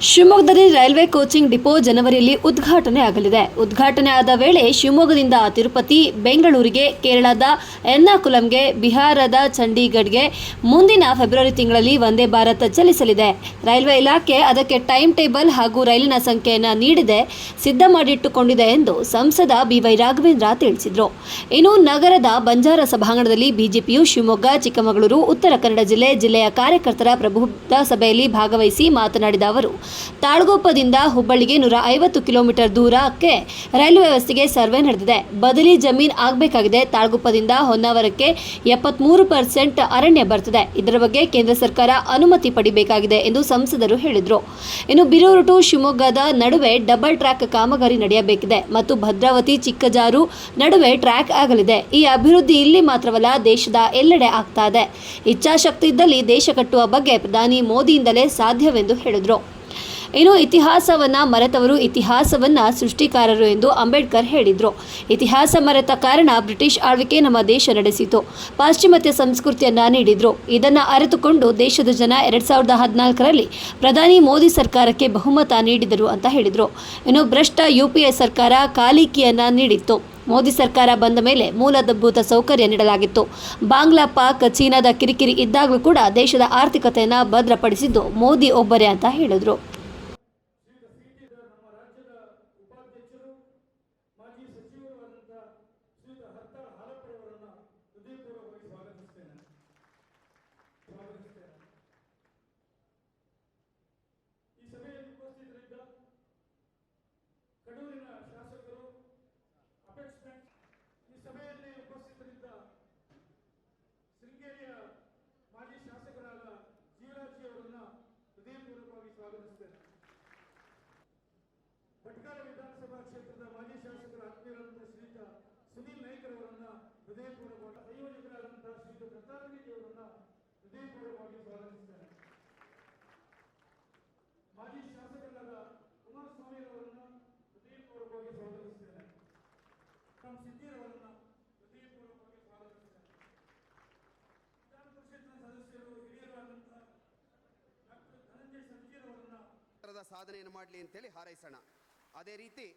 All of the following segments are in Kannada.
ಶಿವಮೊಗ್ಗದಲ್ಲಿ ರೈಲ್ವೆ ಕೋಚಿಂಗ್ ಡಿಪೋ ಜನವರಿಯಲ್ಲಿ ಉದ್ಘಾಟನೆ ಆಗಲಿದೆ. ಉದ್ಘಾಟನೆ ಆದ ವೇಳೆ ಶಿವಮೊಗ್ಗದಿಂದ ತಿರುಪತಿ, ಬೆಂಗಳೂರಿಗೆ, ಕೇರಳದ ಎರ್ನಾಕುಲಂಗೆ, ಬಿಹಾರದ ಚಂಡೀಗಢ್ಗೆ ಮುಂದಿನ ಫೆಬ್ರವರಿ ತಿಂಗಳಲ್ಲಿ ವಂದೇ ಭಾರತ್ ಚಲಿಸಲಿದೆ. ರೈಲ್ವೆ ಇಲಾಖೆ ಅದಕ್ಕೆ ಟೈಮ್ ಟೇಬಲ್ ಹಾಗೂ ರೈಲಿನ ಸಂಖ್ಯೆಯನ್ನು ನೀಡಿದೆ ಸಿದ್ಧ ಮಾಡಿಟ್ಟುಕೊಂಡಿದೆ ಎಂದು ಸಂಸದ ಬಿವೈ ರಾಘವೇಂದ್ರ ತಿಳಿಸಿದರು. ಇನ್ನು ನಗರದ ಬಂಜಾರ ಸಭಾಂಗಣದಲ್ಲಿ ಬಿಜೆಪಿಯು ಶಿವಮೊಗ್ಗ, ಚಿಕ್ಕಮಗಳೂರು, ಉತ್ತರ ಕನ್ನಡ ಜಿಲ್ಲೆ ಜಿಲ್ಲೆಯ ಕಾರ್ಯಕರ್ತರ ಪ್ರಬುದ್ಧ ಸಭೆಯಲ್ಲಿ ಭಾಗವಹಿಸಿ ಮಾತನಾಡಿದ ಅವರು ತಾಳಗೊಪ್ಪದಿಂದ ಹುಬ್ಬಳ್ಳಿಗೆ ನೂರ ಐವತ್ತು ಕಿಲೋಮೀಟರ್ ದೂರಕ್ಕೆ ರೈಲು ವ್ಯವಸ್ಥೆಗೆ ಸರ್ವೆ ನಡೆದಿದೆ. ಬದಲಿ ಜಮೀನ್ ಆಗಬೇಕಾಗಿದೆ. ತಾಳಗುಪ್ಪದಿಂದ ಹೊನ್ನಾವರಕ್ಕೆ ಎಪ್ಪತ್ಮೂರು ಪರ್ಸೆಂಟ್ ಅರಣ್ಯ ಬರ್ತದೆ. ಇದರ ಬಗ್ಗೆ ಕೇಂದ್ರ ಸರ್ಕಾರ ಅನುಮತಿ ಪಡಿಬೇಕಾಗಿದೆ ಎಂದು ಸಂಸದರು ಹೇಳಿದರು. ಇನ್ನು ಬಿರೂರು ಟು ಶಿವಮೊಗ್ಗದ ನಡುವೆ ಡಬಲ್ ಟ್ರ್ಯಾಕ್ ಕಾಮಗಾರಿ ನಡೆಯಬೇಕಿದೆ ಮತ್ತು ಭದ್ರಾವತಿ ಚಿಕ್ಕಜಾರು ನಡುವೆ ಟ್ರ್ಯಾಕ್ ಆಗಲಿದೆ. ಈ ಅಭಿವೃದ್ಧಿ ಇಲ್ಲಿ ಮಾತ್ರವಲ್ಲ, ದೇಶದ ಎಲ್ಲೆಡೆ ಆಗ್ತಾ ಇದೆ. ಇಚ್ಛಾಶಕ್ತಿ ಇದ್ದಲ್ಲಿ ದೇಶ ಕಟ್ಟುವ ಬಗ್ಗೆ ಪ್ರಧಾನಿ ಮೋದಿಯಿಂದಲೇ ಸಾಧ್ಯವೆಂದು ಹೇಳಿದರು. ಇನ್ನು ಇತಿಹಾಸವನ್ನ ಮರೆತವರು ಇತಿಹಾಸವನ್ನ ಸೃಷ್ಟಿಕಾರರು ಎಂದು ಅಂಬೇಡ್ಕರ್ ಹೇಳಿದರು. ಇತಿಹಾಸ ಮರೆತ ಕಾರಣ ಬ್ರಿಟಿಷ್ ಆಳ್ವಿಕೆ ನಮ್ಮ ದೇಶ ನಡೆಸಿತು. ಪಾಶ್ಚಿಮಾತ್ಯ ಸಂಸ್ಕೃತಿಯನ್ನ ನೀಡಿದ್ರು. ಇದನ್ನು ಅರಿತುಕೊಂಡು ದೇಶದ ಜನ ಎರಡು ಸಾವಿರದ ಹದಿನಾಲ್ಕರಲ್ಲಿ ಪ್ರಧಾನಿ ಮೋದಿ ಸರ್ಕಾರಕ್ಕೆ ಬಹುಮತ ನೀಡಿದರು ಅಂತ ಹೇಳಿದರು. ಇನ್ನು ಭ್ರಷ್ಟ ಯುಪಿಎ ಸರ್ಕಾರ ಕಾಲಿಕಿಯನ್ನ ನೀಡಿತ್ತು. ಮೋದಿ ಸರ್ಕಾರ ಬಂದ ಮೇಲೆ ಮೂಲಭೂತ ಸೌಕರ್ಯ ನೀಡಲಾಗಿತ್ತು. ಬಾಂಗ್ಲಾ ಪಾಕ್, ಚೀನಾದ ಕಿರಿಕಿರಿ ಇದ್ದಾಗಲೂ ಕೂಡ ದೇಶದ ಆರ್ಥಿಕತೆಯನ್ನು ಭದ್ರಪಡಿಸಿದ್ದು ಮೋದಿ ಒಬ್ಬರೇ ಅಂತ ಹೇಳಿದರು ನಮ್ಮ ರಾಜ್ಯದ ಉಪಾಧ್ಯಕ್ಷರು ಮಾಜಿ ಸಚಿವರು ಆದಂಥ ಶ್ರೀಯುತ ಹರ್ತಾಳ್ ಹಾಲಪ್ಪರವರನ್ನ ಹೃದಯಪೂರ್ವಕವಾಗಿ ಸ್ವಾಗತಿಸ್ತೇನೆ ಸ್ವಾಗತಿಸ್ತೇನೆ ಈ ಸಭೆಯಲ್ಲಿ ಉಪಸ್ಥಿತರಿದ್ದ ಕಡೂರಿನ ಶಾಸಕರು ಅಪೆಕ್ಸ್ ಬ್ಯಾಂಕ್ ಈ ಸಭೆಯಲ್ಲಿ ಉಪಸ್ಥಿತರಿದ್ದ ಶೃಂಗೇರಿಯ ಮಾಜಿ ಶಾಸಕರಾದ ಜೀವರಾಜಿ ಅವರನ್ನ ಹೃದಯಪೂರ್ವಕವಾಗಿ ಸ್ವಾಗತಿಸ್ತೇನೆ ಭಟ್ಕಳ ವಿಧಾನಸಭಾ ಕ್ಷೇತ್ರದ ಮಾಜಿ ಶಾಸಕರ ಆತ್ಮೀಯರಾದಂತಹ ಶ್ರೀಯುತ ಸುನೀಲ್ ನಾಯ್ಕರವರನ್ನ ಹೃದಯಪೂರ್ವಕವಾಗಿ ಸಂಯೋಜಕರಾದಂತಹ ಶ್ರೀಯುತ ದತ್ತಾತ್ರೇಯ ಅವರನ್ನ ಹೃದಯಪೂರ್ವಕವಾಗಿ ಸ್ವಾಗತಿಸ್ತೇನೆ. ಮಾಜಿ ಶಾಸಕರಾದ ಕುಮಾರಸ್ವಾಮಿ ಅವರನ್ನ ಹೃದಯಪೂರ್ವಕವಾಗಿ ಸ್ವಾಗತಿಸ್ತೇನೆ. ರಾಮ್ ಸಿದ್ದಿರವರನ್ನ ಹೃದಯಪೂರ್ವಕವಾಗಿ ಸ್ವಾಗತಿಸ್ತೇನೆ. ವಿಧಾನ ಪರಿಷತ್ನ ಸದಸ್ಯರು ಹಿರಿಯರಾದಂತಹ ಡಾಕ್ಟರ್ ಧನಂಜಯ ಸಂಜೀರವರನ್ನ ಸಾಧನೆಯನ್ನು ಮಾಡಲಿ ಅಂತೇಳಿ ಹಾರೈಸೋಣ. ಅದೇ ರೀತಿ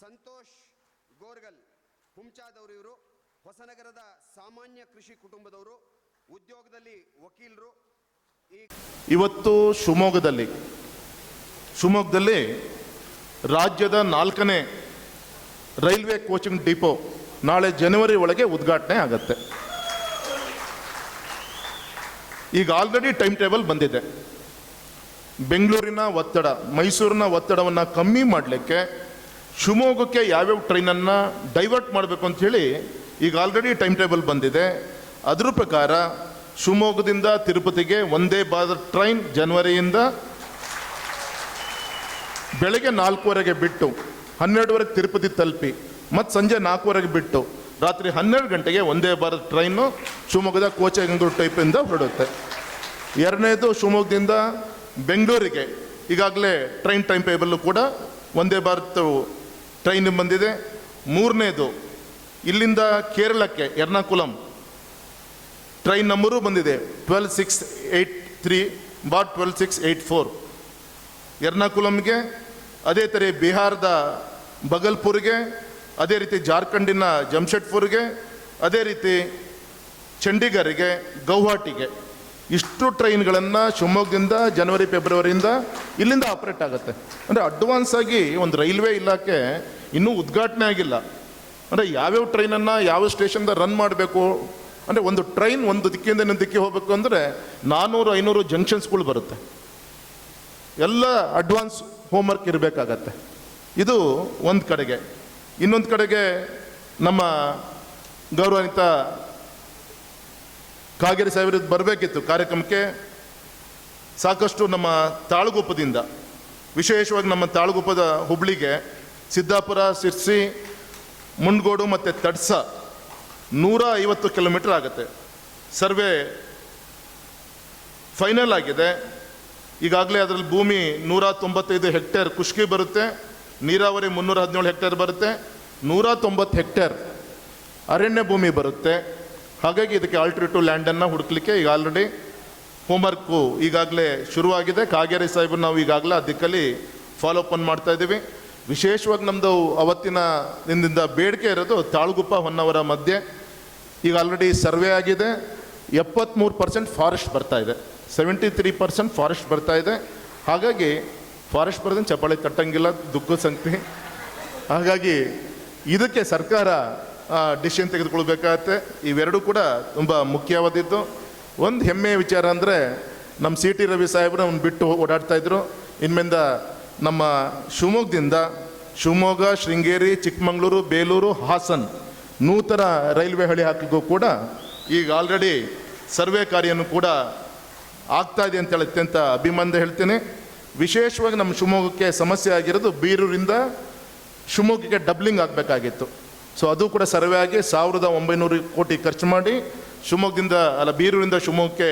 ಸಂತೋಷ್ ಗೋರ್ಗಲ್ ಹುಂಚಾದವರು ಇವರು ಹೊಸನಗರದ ಸಾಮಾನ್ಯ ಕೃಷಿ ಕುಟುಂಬದವರು, ಉದ್ಯೋಗದಲ್ಲಿ ವಕೀಲರು ಇವತ್ತು ಶಿವಮೊಗ್ಗದಲ್ಲಿ ಶಿವಮೊಗ್ಗದಲ್ಲಿ ರಾಜ್ಯದ ನಾಲ್ಕನೇ ರೈಲ್ವೆ ಕೋಚಿಂಗ್ ಡಿಪೋ ನಾಳೆ ಜನವರಿ ಒಳಗೆ ಉದ್ಘಾಟನೆ ಆಗತ್ತೆ. ಈಗ ಆಲ್ರೆಡಿ ಟೈಮ್ ಟೇಬಲ್ ಬಂದಿದೆ. ಬೆಂಗಳೂರಿನ ಒತ್ತಡ, ಮೈಸೂರಿನ ಒತ್ತಡವನ್ನು ಕಮ್ಮಿ ಮಾಡಲಿಕ್ಕೆ ಶಿವಮೊಗ್ಗಕ್ಕೆ ಯಾವ್ಯಾವ ಟ್ರೈನನ್ನು ಡೈವರ್ಟ್ ಮಾಡಬೇಕು ಅಂಥೇಳಿ ಈಗ ಆಲ್ರೆಡಿ ಟೈಮ್ ಟೇಬಲ್ ಬಂದಿದೆ. ಅದರ ಪ್ರಕಾರ ಶಿವಮೊಗ್ಗದಿಂದ ತಿರುಪತಿಗೆ ಒಂದೇ ಬಾದ ಟ್ರೈನ್ ಜನವರಿಯಿಂದ ಬೆಳಗ್ಗೆ ನಾಲ್ಕೂವರೆಗೆ ಬಿಟ್ಟು, ಹನ್ನೆರಡುವರೆಗೆ ತಿರುಪತಿ ತಲುಪಿ, ಮತ್ತು ಸಂಜೆ ನಾಲ್ಕೂವರೆಗೆ ಬಿಟ್ಟು, ರಾತ್ರಿ ಹನ್ನೆರಡು ಗಂಟೆಗೆ ಒಂದೇ ಬಾರ ಟ್ರೈನು ಶಿವಮೊಗ್ಗದ ಕೋಚೆಗಂಗೂರು ಟೈಪಿಂದ ಹೊರಡುತ್ತೆ. ಎರಡನೇದು ಶಿವಮೊಗ್ಗದಿಂದ ಬೆಂಗಳೂರಿಗೆ ಈಗಾಗಲೇ ಟ್ರೈನ್ ಟೈಮ್ ಟೇಬಲ್ಲು ಕೂಡ ಒಂದೇ ಭಾರತ್ ಟ್ರೈನ್ ಬಂದಿದೆ. ಮೂರನೇದು ಇಲ್ಲಿಂದ ಕೇರಳಕ್ಕೆ ಎರ್ನಾಕುಲಂ ಟ್ರೈನ್ ನಂಬರು ಬಂದಿದೆ twelve six eight three bar twelve six eight four ಎರ್ನಾಕುಲಂಗೆ, ಅದೇ ಥರ ಬಿಹಾರದ ಬಗಲ್ಪುರ್ಗೆ ಅದೇ ರೀತಿ ಜಾರ್ಖಂಡಿನ ಜಮ್ಶೆಡ್ಪುರ್ಗೆ, ಅದೇ ರೀತಿ ಚಂಡೀಗರಿಗೆ, ಗೌಹಾಟಿಗೆ ಇಷ್ಟು ಟ್ರೈನ್ಗಳನ್ನು ಶಿವಮೊಗ್ಗದಿಂದ ಜನವರಿ, ಫೆಬ್ರವರಿಯಿಂದ ಇಲ್ಲಿಂದ ಆಪ್ರೇಟ್ ಆಗುತ್ತೆ. ಅಂದರೆ ಅಡ್ವಾನ್ಸ್ ಆಗಿ ಒಂದು ರೈಲ್ವೆ ಇಲಾಖೆ ಇನ್ನೂ ಉದ್ಘಾಟನೆ ಆಗಿಲ್ಲ. ಅಂದರೆ ಯಾವ್ಯಾವ ಟ್ರೈನನ್ನು ಯಾವ ಸ್ಟೇಷನ್ದ ರನ್ ಮಾಡಬೇಕು? ಅಂದರೆ ಒಂದು ಟ್ರೈನ್ ಒಂದು ದಿಕ್ಕಿಂದ ಇನ್ನೊಂದು ದಿಕ್ಕಿಗೆ ಹೋಗಬೇಕು ಅಂದರೆ ನಾನ್ನೂರು ಐನೂರು ಜಂಕ್ಷನ್ಸ್ಗಳು ಬರುತ್ತೆ. ಎಲ್ಲ ಅಡ್ವಾನ್ಸ್ ಹೋಮ್ವರ್ಕ್ ಇರಬೇಕಾಗತ್ತೆ. ಇದು ಒಂದು ಕಡೆಗೆ. ಇನ್ನೊಂದು ಕಡೆಗೆ ನಮ್ಮ ಗೌರವಾನ್ವಿತ ಕಾಗೇರಿ ಸಾಹೇಬರು ಬರಬೇಕಿತ್ತು ಕಾರ್ಯಕ್ರಮಕ್ಕೆ. ಸಾಕಷ್ಟು ನಮ್ಮ ತಾಳಗುಪ್ಪದಿಂದ, ವಿಶೇಷವಾಗಿ ನಮ್ಮ ತಾಳಗುಪ್ಪದ ಹುಬ್ಳಿಗೆ ಸಿದ್ದಾಪುರ, ಸಿರ್ಸಿ ಮುಂಡ್ಗೋಡು ಮತ್ತು ತಡ್ಸ ನೂರ ಐವತ್ತು ಕಿಲೋಮೀಟರ್ ಆಗುತ್ತೆ. ಸರ್ವೆ ಫೈನಲ್ ಆಗಿದೆ. ಈಗಾಗಲೇ ಅದರಲ್ಲಿ ಭೂಮಿ ನೂರ ತೊಂಬತ್ತೈದು ಹೆಕ್ಟೇರ್ ಕುಷ್ಕಿ ಬರುತ್ತೆ. ನೀರಾವರಿ ಮುನ್ನೂರ ಹದಿನೇಳು ಹೆಕ್ಟೇರ್ ಬರುತ್ತೆ. ನೂರ ತೊಂಬತ್ತು ಹೆಕ್ಟೇರ್ ಅರಣ್ಯ ಭೂಮಿ ಬರುತ್ತೆ. ಹಾಗಾಗಿ ಇದಕ್ಕೆ ಆಲ್ಟರ್ನೇಟಿವ್ ಲ್ಯಾಂಡನ್ನು ಹುಡುಕ್ಲಿಕ್ಕೆ ಈಗ ಆಲ್ರೆಡಿ ಹೋಮ್ವರ್ಕು ಈಗಾಗಲೇ ಶುರುವಾಗಿದೆ. ಕಾಗೇರಿ ಸಾಹೇಬ್ ನಾವು ಈಗಾಗಲೇ ಆ ದಿಕ್ಕಲ್ಲಿ ಫಾಲೋ ಅಪ್ ಮಾಡ್ತಾ ಇದ್ದೀವಿ. ವಿಶೇಷವಾಗಿ ನಮ್ಮದು ಅವತ್ತಿನ ದಿನದಿಂದ ಬೇಡಿಕೆ ಇರೋದು ತಾಳ್ಗುಪ್ಪ ಹೊನ್ನವರ ಮಧ್ಯೆ. ಈಗ ಆಲ್ರೆಡಿ ಸರ್ವೆ ಆಗಿದೆ. ಎಪ್ಪತ್ತ್ಮೂರು ಪರ್ಸೆಂಟ್ ಫಾರೆಸ್ಟ್ ಬರ್ತಾ ಇದೆ. ಸೆವೆಂಟಿ ತ್ರೀ ಪರ್ಸೆಂಟ್ ಫಾರೆಸ್ಟ್ ಬರ್ತಾ ಇದೆ. ಹಾಗಾಗಿ ಫಾರೆಸ್ಟ್ ಬರೋದನ್ನು ಚಪ್ಪಾಳೆ ತಟ್ಟಂಗಿಲ್ಲ ದುಃಖ ಸಂಗತಿ ಹಾಗಾಗಿ ಇದಕ್ಕೆ ಸರ್ಕಾರ ಡಿಸಿಷನ್ ತೆಗೆದುಕೊಳ್ಬೇಕಾಗತ್ತೆ. ಇವೆರಡೂ ಕೂಡ ತುಂಬ ಮುಖ್ಯವಾದದ್ದು. ಒಂದು ಹೆಮ್ಮೆಯ ವಿಚಾರ ಅಂದರೆ ನಮ್ಮ ಸಿ ಟಿ ರವಿ ಸಾಹೇಬ್ರು ಅವ್ನು ಬಿಟ್ಟು ಓಡಾಡ್ತಾ ಇದ್ರು. ಇನ್ಮೇಲಿಂದ ನಮ್ಮ ಶಿವಮೊಗ್ಗದಿಂದ ಶಿವಮೊಗ್ಗ, ಶೃಂಗೇರಿ, ಚಿಕ್ಕಮಗಳೂರು, ಬೇಲೂರು, ಹಾಸನ್ ನೂತನ ರೈಲ್ವೆ ಹಳಿ ಹಾಕಿಗೂ ಕೂಡ ಈಗ ಆಲ್ರೆಡಿ ಸರ್ವೆ ಕಾರ್ಯನೂ ಕೂಡ ಆಗ್ತಾ ಇದೆ ಅಂತೇಳಿ ಅತ್ಯಂತ ಅಭಿಮಾನದ ಹೇಳ್ತೇನೆ. ವಿಶೇಷವಾಗಿ ನಮ್ಮ ಶಿವಮೊಗ್ಗಕ್ಕೆ ಸಮಸ್ಯೆ ಆಗಿರೋದು ಬೀರೂರಿಂದ ಶಿವಮೊಗ್ಗಕ್ಕೆ ಡಬ್ಲಿಂಗ್ ಆಗಬೇಕಾಗಿತ್ತು. ಸೊ ಅದು ಕೂಡ ಸರ್ವೆ ಆಗಿ ಸಾವಿರದ ಒಂಬೈನೂರು ಕೋಟಿ ಖರ್ಚು ಮಾಡಿ ಶಿವಮೊಗ್ಗದಿಂದ, ಅಲ್ಲ ಬೀರೂರಿಂದ ಶಿವಮೊಗ್ಗಕ್ಕೆ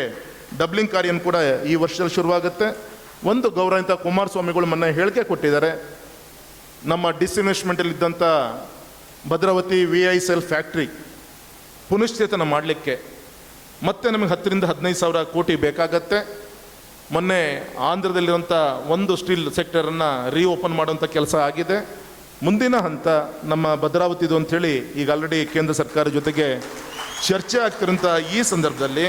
ಡಬ್ಲಿಂಗ್ ಕಾರ್ಯನೂ ಕೂಡ ಈ ವರ್ಷದಲ್ಲಿ ಶುರುವಾಗುತ್ತೆ. ಒಂದು ಗೌರವಿತ ಕುಮಾರಸ್ವಾಮಿಗಳು ಮೊನ್ನೆ ಹೇಳಿಕೆ ಕೊಟ್ಟಿದ್ದಾರೆ. ನಮ್ಮ ಡಿಸ್ಇನ್ವೆಸ್ಟ್ಮೆಂಟಲ್ಲಿ ಇದ್ದಂಥ Bhadravati V I S L factory ಪುನಶ್ಚೇತನ ಮಾಡಲಿಕ್ಕೆ ಮತ್ತೆ ನಮಗೆ ಹತ್ತರಿಂದ ಹದಿನೈದು ಸಾವಿರ ಕೋಟಿ ಬೇಕಾಗತ್ತೆ. ಮೊನ್ನೆ ಆಂಧ್ರದಲ್ಲಿರುವಂಥ ಒಂದು ಸ್ಟೀಲ್ ಸೆಕ್ಟರನ್ನು ರೀಓಪನ್ ಮಾಡುವಂಥ ಕೆಲಸ ಆಗಿದೆ. ಮುಂದಿನ ಹಂತ ನಮ್ಮ ಭದ್ರಾವತಿದು ಅಂಥೇಳಿ ಈಗ ಆಲ್ರೆಡಿ ಕೇಂದ್ರ ಸರ್ಕಾರ ಜೊತೆಗೆ ಚರ್ಚೆ ಆಗ್ತಿರೋಂಥ ಈ ಸಂದರ್ಭದಲ್ಲಿ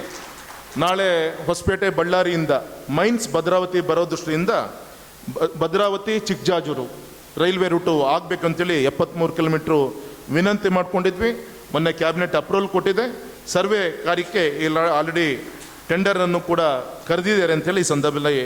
ನಾಳೆ ಹೊಸಪೇಟೆ ಬಳ್ಳಾರಿಯಿಂದ ಮೈನ್ಸ್ ಭದ್ರಾವತಿ ಬರೋ ದೃಷ್ಟಿಯಿಂದ ಭದ್ರಾವತಿ ಚಿಕ್ಕಜಾಜೂರು ರೈಲ್ವೆ ರೂಟು ಆಗಬೇಕಂತೇಳಿ ಎಪ್ಪತ್ತ್ಮೂರು ಕಿಲೋಮೀಟ್ರು ವಿನಂತಿ ಮಾಡ್ಕೊಂಡಿದ್ವಿ. ಮೊನ್ನೆ ಕ್ಯಾಬಿನೆಟ್ ಅಪ್ರೂವಲ್ ಕೊಟ್ಟಿದೆ. ಸರ್ವೆ ಕಾರ್ಯಕ್ಕೆ ಇಲ್ಲ ಆಲ್ರೆಡಿ ಟೆಂಡರನ್ನು ಕೂಡ ಕರೆದಿದ್ದಾರೆ ಅಂತೇಳಿ ಈ ಸಂದರ್ಭದಲ್ಲಿ